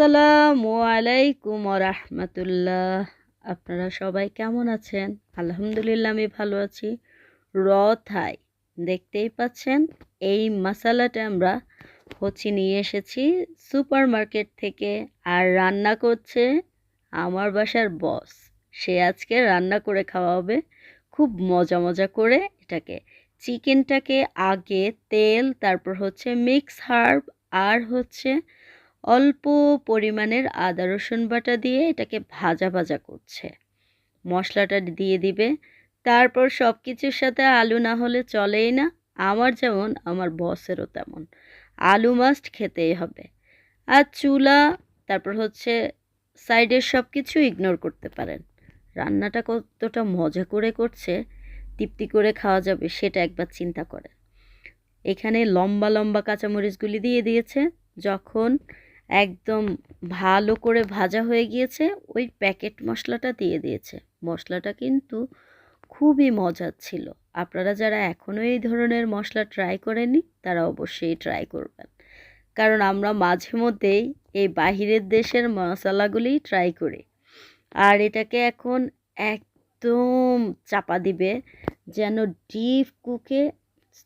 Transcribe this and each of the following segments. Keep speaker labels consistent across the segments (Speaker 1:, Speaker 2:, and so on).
Speaker 1: আসসালামু আলাইকুম রাহমাতুল্লাহ আপনারা সবাই কেমন আছেন? আলহামদুলিল্লাহ, আমি ভালো আছি। র থাই দেখতেই পাচ্ছেন, এই মশালাটা আমরা হচ্ছে নিয়ে এসেছি সুপার মার্কেট থেকে আর রান্না করছে আমার বাসার বস। সে আজকে রান্না করে খাওয়াবে, খুব মজা মজা করে এটাকে। চিকেনটাকে আগে তেল, তারপর হচ্ছে মিক্স হার্ব আর হচ্ছে অল্প পরিমাণের আদা, রসুন বাটা দিয়ে এটাকে ভাজা ভাজা করছে। মশলাটা দিয়ে দিবে। তারপর সব কিছুর সাথে আলু না হলে চলেই না। আমার যেমন, আমার বসেরও তেমন। আলু মাস্ট খেতেই হবে। আর চুলা, তারপর হচ্ছে সাইডের সব কিছু ইগনোর করতে পারেন। রান্নাটা কতটা মজা করে করছে, তৃপ্তি করে খাওয়া যাবে সেটা একবার চিন্তা করে এখানে লম্বা লম্বা কাঁচামরিচগুলি দিয়ে দিয়েছে। যখন একদম ভালো করে ভাজা হয়ে গিয়েছে। ওই প্যাকেট মশলাটা দিয়ে দিয়েছে। মশলাটা কিন্তু খুবই মজার ছিল। আপনারা যারা এখনও এই ধরনের মশলা ট্রাই করেননি, তারা অবশ্যই ট্রাই করবেন। কারণ আমরা মাঝে মধ্যেই এই বাহিরের দেশের মশলাগুলি ট্রাই করি। আর এটাকে এখন একদম চাপা দিবে যেন ডিপ কুকে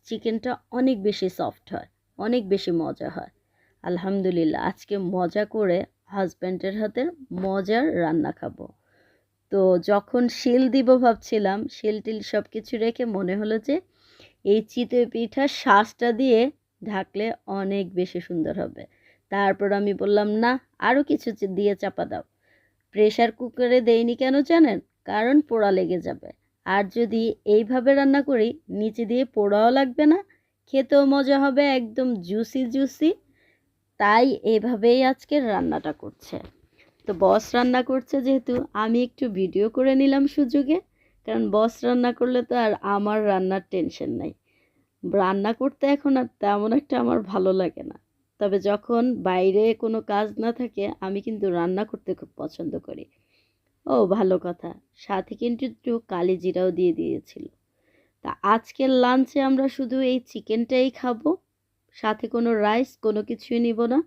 Speaker 1: চিকেনটা অনেক বেশি সফট হয়, অনেক বেশি মজা হয়। আলহামদুলিল্লাহ, আজকে মজা করে হাজব্যান্ডের হাতে মজার রান্না খাব। তো যখন শিল দিব ভাবছিলাম, শিল টিল সব কিছু রেখে মনে হলো যে এই চিতই পিঠা শ্বাসটা দিয়ে ঢাকলে অনেক বেশি সুন্দর হবে। তারপর আমি বললাম, না আরও কিছু দিয়ে চাপা দাও। প্রেশার কুকারে দেইনি কেন জানেন? কারণ পোড়া লেগে যাবে। আর যদি এইভাবে রান্না করি, নিচে দিয়ে পোড়াও লাগবে না? খেতেও মজা হবে, একদম জুসি জুসি তাই এভাবেই আজকে রান্নাটা করছে। তো বস রান্না করছে যেহেতু, আমি একটু ভিডিও করে নিলাম সুযোগে, কারণ বস রান্না করলে তো আর আমার রান্নার টেনশন নাই। রান্না করতে এখন আর তেমন একটা আমার ভালো লাগে না। তবে যখন বাইরে কোনো কাজ না থাকে, আমি কিন্তু রান্না করতে খুব পছন্দ করি। ও, ভালো কথা। সাথে কিন্তু একটু কালি জিরাও দিয়ে দিয়েছিল। তা আজকের লাঞ্চে আমরা শুধু এই চিকেনটাই খাব। সাথে কোনো রাইস, কোনো কিছুই নিব না।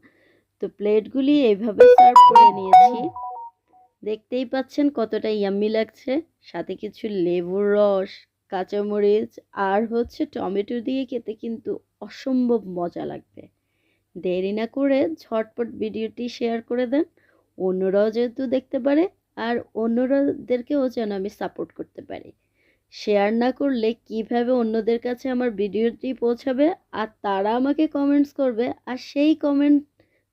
Speaker 1: তো প্লেটগুলি এইভাবে সার্ভ করে নিয়েছি। দেখতেই পাচ্ছেন কতটা ইয়াম্মি লাগছে। সাথে কিছু লেবুর রস, কাঁচামরিচ আর হচ্ছে টমেটো দিয়ে খেতে কিন্তু অসম্ভব মজা লাগবে। দেরি না করে ঝটপট ভিডিওটি শেয়ার করে দেন। অন্যরাও যেহেতু দেখতে পারে আর অন্যরাদেরকেও যেন আমি সাপোর্ট করতে পারি। শেয়ার না করলে কীভাবে অন্যদের কাছে আমার ভিডিওটি পৌঁছাবে? আর তারা আমাকে কমেন্টস করবে, আর সেই কমেন্ট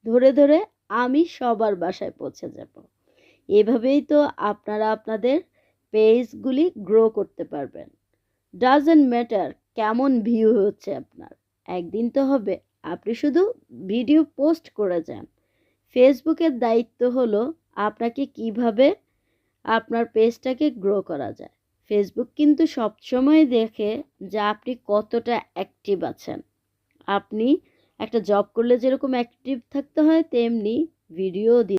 Speaker 1: ধরে ধরে আমি সবার বাসায় পৌঁছে যাব। এভাবেই তো আপনারা আপনাদের পেজগুলি গ্রো করতে পারবেন। ডাজেন্ট ম্যাটার কেমন ভিউ হচ্ছে আপনার। একদিন তো হবে, আপনি শুধু ভিডিও পোস্ট করে যান। ফেসবুকের দায়িত্ব হলো আপনাকে কীভাবে আপনার পেজটাকে গ্রো করা যায়। ফেসবুক কিন্তু সবসময় দেখে যে আপনি কতটা অ্যাক্টিভ আছেন। আপনি একটা জব করলে যেরকম অ্যাক্টিভ থাকতে হয়, তেমনি ভিডিও